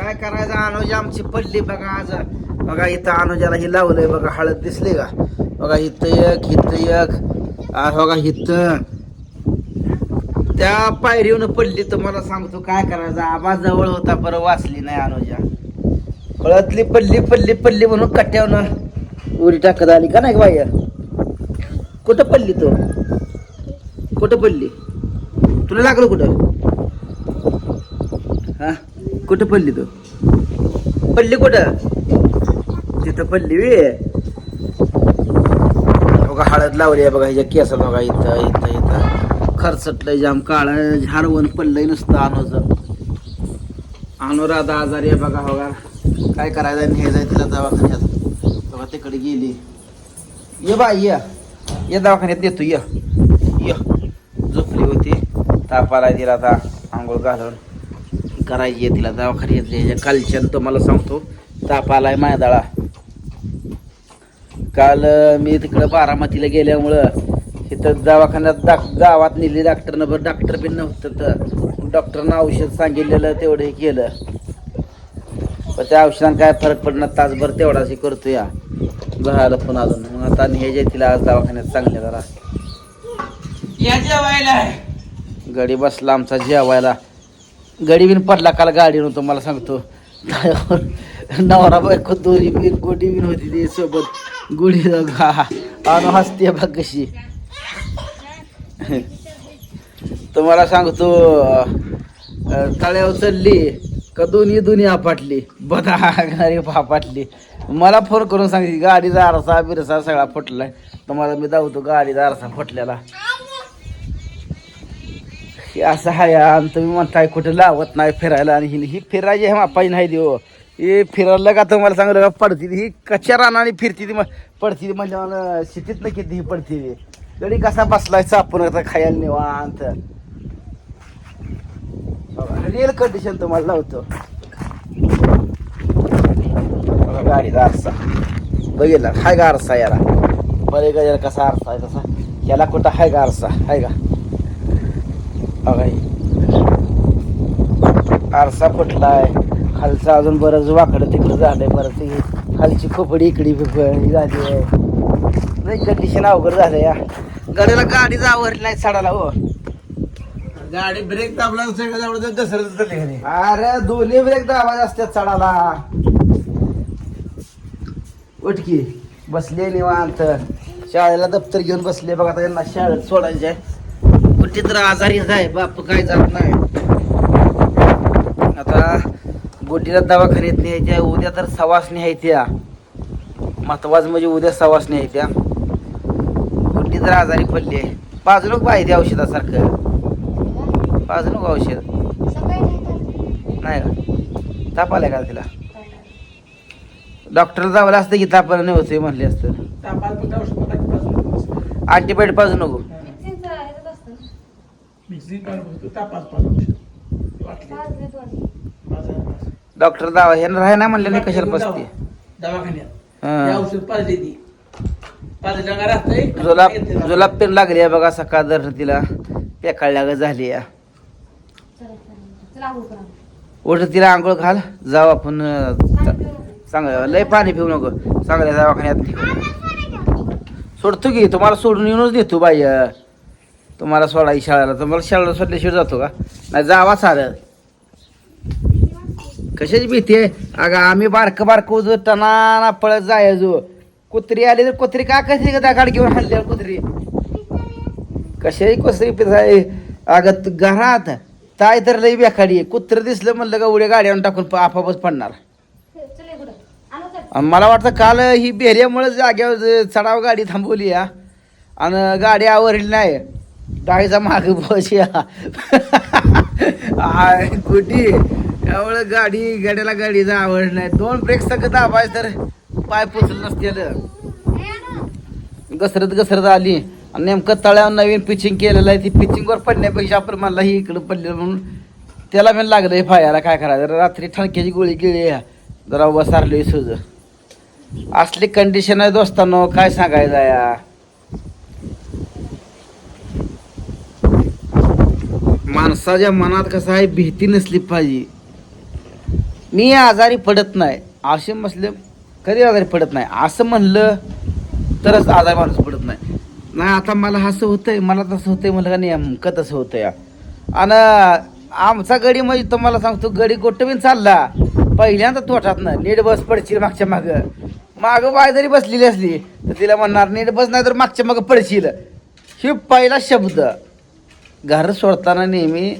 काय करायचं? अनुजा आमची पडली बघा आज. बघा इथं अनुजाला ही लावलंय बघा हळद दिसली का? बघा इथं एक इथं एक. बघा इथं. त्या पायरीवरून पडली तर मला सांगतो काय करायचं? आबा जवळ होता बरं वाचली नाही अनुजा. हळदली पडली पडली पडली म्हणून कट्ट्यावनं उरी टाकत आली का नाही बाई कुठं पडली तो? कुठं पडली? तुला लागलं कुठं? हा? कुठं पडली तू? पडली कुठं? तिथं पडली वे. बघा हळद लावली आहे बघा ह्याच्या केसात बघा इथं इथं इथं. खरचटलंय जाम काळं झाडवण पडलंय नुसतं अनुचं अनुराधा आजारी आहे बघा बघा. काय करायचं हे जाय तिला दवाखान्यात. बघा तिकडे गेली. ये बाई ये. ये दवाखान्यात देतो ये. ये. झोपली होती. ताप आलाय आता आंघोळ घालून. करायची आहे तिला दवाखान्यात यायच्या कालच्या तुम्हाला सांगतो ताप आलाय मायदाळा काल मी तिकडं बारामतीला गेल्यामुळं तिथं दवाखान्यात दाक गावात नेली डॉक्टरनं बरं डॉक्टर बी नव्हतं तर डॉक्टरनं औषध सांगितलेलं तेवढं हे केलं. पण त्या औषधानं काय फरक पडणार तासभर तेवढाच हे करतो या. झालं पण अजून. मग आता न्यायचे तिला आज दवाखान्यात चांगल्या जरा. या जेवायला. गडी बसला आमचा जेवायला. गडी बिन पडला काल गाडीनं तुम्हाला सांगतो. नवरा बायको दोरी बिन गोडी बिन होती ती सोबत. गुढी अनु हसते बघ कशी. तुम्हाला सांगतो तळ्यावर चढली का दोन्ही दोन्ही आपटली. बदा गाडी फापाटली मला फोन करून सांगितली गाडीचा आरसा बिरसा सगळा फुटलाय. तुम्हाला मी दावतो गाडीचा आरसा फुटलेला. हे असं आहे आणि तुम्ही म्हणताय कुठे लावत नाही फिरायला आणि ही ही फिरायची हे मापाई नाही देऊ हे फिरायला का तुम्हाला सांगलं का? पडती ही कच्च्या रानाने फिरती ती पडती ती म्हणजे मला शेतीत नाही किती ही पडती गडी कसा बसलाय आपण आता खायला निवांत. रिअल कंडिशन तुम्हाला लावतो. गाडीचा आरसा. बघितला? हाय का आरसा याला? बरे का याला कसा आरसा आहे तसा? याला कुठं हाय का आरसा? हाय का? बघा हे. आरसा फुटलाय. खालचं अजून बरंच वाकडं तिकडं झालंय बरं ते खालची खोपडी इकडी झाली आहे नाही कंडिशन अवघड झालं या. गाडीला गाडीच आवरली नाही हो. गाडी ब्रेक दाबला सगळं जवळ घसरत अरे दोन्ही ब्रेक दाबाज असतात चढाला उठकी बसले निवांत. शाळेला दप्तर घेऊन बसले बघा आता यांना शाळेत सोडायचे कुठे तर आजारी आहे बाप काय जात नाही. आता गोटीला दवाखान्यात न्यायच्या उद्या तर सवासणी आहे त्या. महत्वाचं म्हणजे उद्या सवासणी आहे त्या. गोटी तर आजारी पडली आहे. पाच लोक पाहिजे औषधासारखं? पाच लोक औषध? नाही का? ताप आलाय का तिला? डॉक्टर जावं असतं की तापाला नाही होते म्हणले असतं. अँटीबायोटिक पाजू नको. औषध वाटले. माझं डॉक्टर दावा हे राह ना म्हणले नाही कशाला पसते दवाखान्यात. हा. ते औषध पाजले ती. पाजल्या का राहतंय जुलाब जुलाब पेन लागली आहे बघा सकाळ दर तिला. पेकाळल्या ग झाली आहे. उठ तिला आंघोळ घाल जाऊ आपण अं, चा- चांगलं लय पाणी पिऊ नको. चांगल्या दवाखान्यात. सोडतो की तुम्हाला सोडून येऊनच देतो बाई अं. तुम्हाला सोडाई शाळेला. तुम्हाला शाळेला सोडल्याशिवाय जातो का? नाही जावा चालत कशाची भीती आहे? अगं आम्ही बारकं बारकं उजव टना पळत जायचो कुत्री आली तर कुत्री का कशी का गाडी घेऊन हल्ल्यावर कुत्री? कशाही कसरी पिसाय? अगं घरात. ताय तर लई बेखाडी आहे. कुत्र दिसलं म्हणलं का उड्या गाड्यावर टाकून प- आपापच पडणार. मला वाटतं काल ही बेहऱ्यामुळे जाग्यावर चढाव गाडी थांबवली या आणि गाडी आवरली नाही. डाळीचा माग आय, कुठी? त्यामुळे गाडी गाड्याला गाडीचा आवड नाही. दोन ब्रेक सगळं दाबाय तर पाय पुचलं नसतेलं घसरत घसरत आली. आणि नेमकं तळ्यावर नवीन पिचिंग केलेलं आहे. ती पिचिंगवर पडण्यापेक्षा आपण मला ही इकडं पडलेलं म्हणून त्याला पण लागलं फायाला. काय करायचं? रात्री ठणक्याची गोळी गेली जरा बसारली सुज. असली कंडिशन आहे दोस्तांनो. काय सांगायचं या? माणसाच्या मनात कसं आहे भीती नसली पाहिजे. मी आजारी पडत नाही. असे म्हटलं कधी आजारी पडत नाही? असं म्हणलं तरच आजारी माणूस पडत नाही. नाही आता मला असं होतंय मला तसं होतंय म्हणलं का नाही नेमकं तसं होतंय. आणि आमचा गडी म्हणजे तुम्हाला सांगतो गडी गोटबीन चालला. पहिल्यांदा तोटात ना नीट बस पडशील मागच्या मागं. मागं बाय जरी बसलेली असली तर तिला म्हणणार नीट बस नाही तर मागच्या मागं पडशील. हे पहिला शब्द. घर सोडताना नेहमी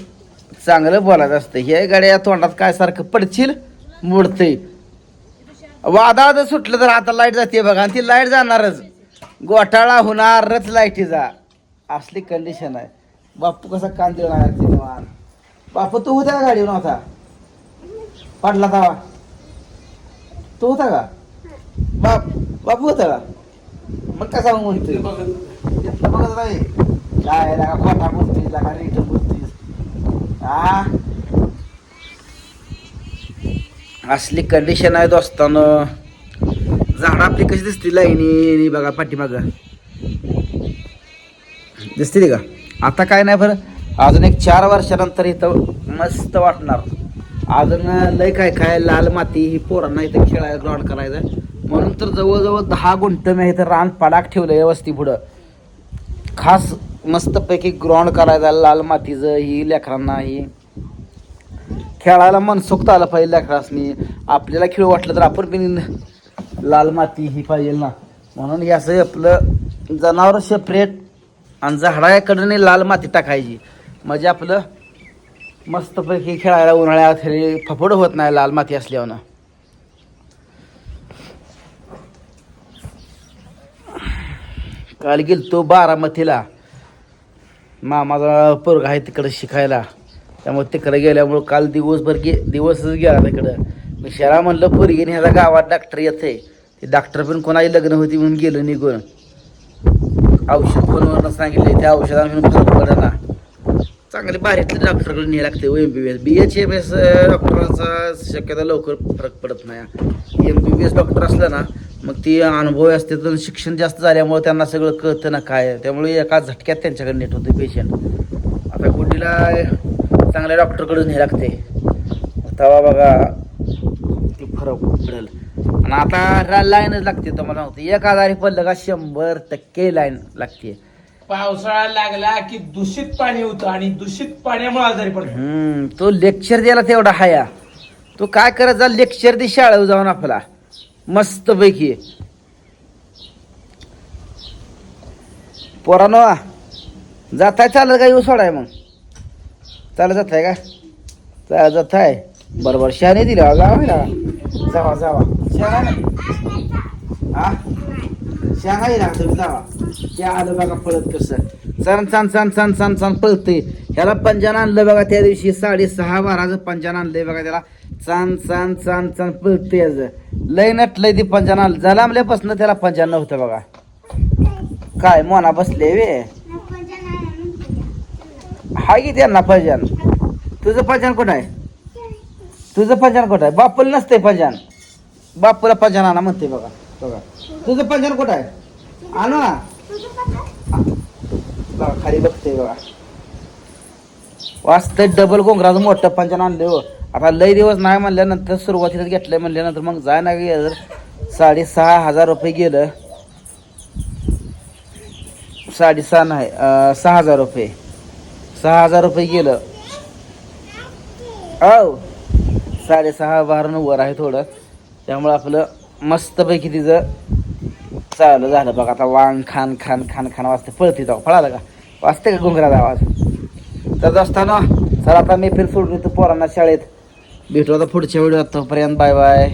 चांगलं बोलायचं असतं. हे गाड्या तोंडात काय सारखं पडशील? मोडतंय. वादळ जर सुटलं तर आता लाइट जाते बघा आणि ती लाइट जाणारच. गोठाळा होणारच लाईटीचा. असली कंडिशन आहे. बापू कसा ते निवांत. बापू तू होता का गाडीवर नव्हता? पडला तवा. तू होता का? बाप बापू होता का? मग कसा म्हणतोय? बघत नाही. काय लागा खोटा बोलतोय लागा रेट बोलतोय हा असली कंडिशन आहे दोस्तानं. झाड आपली कशी दिसती लाईनी बघा पाठीमाग. दिसते का? आता काय नाही बरं. अजून एक चार वर्षानंतर इथं मस्त वाटणार. अजून लय काय काय लाल माती ही पोरांना इथं खेळायला ग्राउंड करायचं. म्हणून तर जवळजवळ दहा गुंठ मी इथं रान पडाक ठेवलं वस्ती पुढं. खास मस्तपैकी ग्राउंड करायचा लाल मातीचं ही लेकरांना ही. खेळायला मनसोक्त आलं पाहिजे लेकरासनी. आपल्याला खेळ वाटलं तर आपण पण लाल माती ही पाहिजे ना. म्हणून याचं आपलं जनावर सेपरेट आणि झाडाकडे लाल माती टाकायची. म्हणजे आपलं मस्तपैकी खेळायला उन्हाळ्यात हे फफड होत नाही लाल माती असल्यावर. काल गेल तो बारामतीला. मामाचा पोरगा आहे तिकडं शिकायला. त्यामुळे तिकडे गेल्यामुळं काल दिवसभर गे दिवसच गेला तिकडं मी शहरा म्हणलं पोरगीने ह्याला गावात डॉक्टर येते ते डॉक्टर पण कोणाची लग्न होती म्हणून गेलं निघून. औषध फोनवरनं सांगितले त्या औषधांना फरक पडत ना. चांगले बारीतले डॉक्टरकडे न्याय लागते M B B S B H M S डॉक्टरांचा शक्यता लवकर फरक पडत नाही. M B B S doctor असलं ना मग ती अनुभव असते तर शिक्षण जास्त झाल्यामुळे त्यांना सगळं कळतं ना काय. त्यामुळे एका झटक्यात त्यांच्याकडे नेट होते पेशंट आता गुड्डीला चांगल्या डॉक्टरकडे न्याय लागते तेव्हा बघा ती फरक पडेल. आणि आता लाईनच लागते तुम्हाला सांगतो. एक आजारी पडलं का शंभर टक्के लाईन लागते. पावसाळा लागला की दूषित पाणी होतं आणि दूषित पाण्यामुळे आजारी पडतो. तो लेक्चर द्यायला तेवढा हाया. तो काय करायचा लेक्चर दे शाळेवर जाऊन आपला. मस्तपैकी. पोरानो जाताय चालत का येऊ सोडाय मग? चालत जात आहे का? चालत जात आहे बरोबर शहाणे दिले जावा जावा जावा. शहाणा. हा? शहाणा येईल तुम्ही जावा. ते आलं बघा पळत कसं. चण चान चान चान चान चान पळते ह्याला पंजान आणलं बघा त्या दिवशी साडेसहा बाराचं पंजान आणलंय बघा त्याला. चान चान चान चान पळते याचं. लय नटलंय ती पंजान आणलं जलामल्यापासून त्याला पंजान नव्हतं बघा. काय मोना बसले वे. हाय की त्यांना पंजान तुझं पंजान कुठं आहे? तुझं पंजान कुठं आहे? बापूला नसतंय पंजान बापूला पंजान आणा म्हणते बघा. बघा. तुझं पंचान कुठं आहे? आणू ना. खाली बघते बघा. वाचतंय डबल गोंगराचं मोठं पंचान आणलं हो. आता लय दिवस नाही म्हणल्यानंतर सुरुवातीलाच घेतलंय म्हणल्यानंतर मग जाय ना गेलं साडेसहा हजार रुपये गेलं. साडेसहा नाही सहा हजार रुपये. सहा हजार रुपये गेलं. हो साडेसहा बारा वर आहे थोडं. त्यामुळं आपलं मस्तपैकी तिचं चालू झालं. बघा आता वांग खान खान खान खान वाजते. पळते जाऊ. पळालं का? वाजते का घुंगराचा आवाज? तर असताना सर आता मी फिर सोडली येतो पोरांना शाळेत. भेटू आता पुढच्या व्हिडिओ तोपर्यंत बाय बाय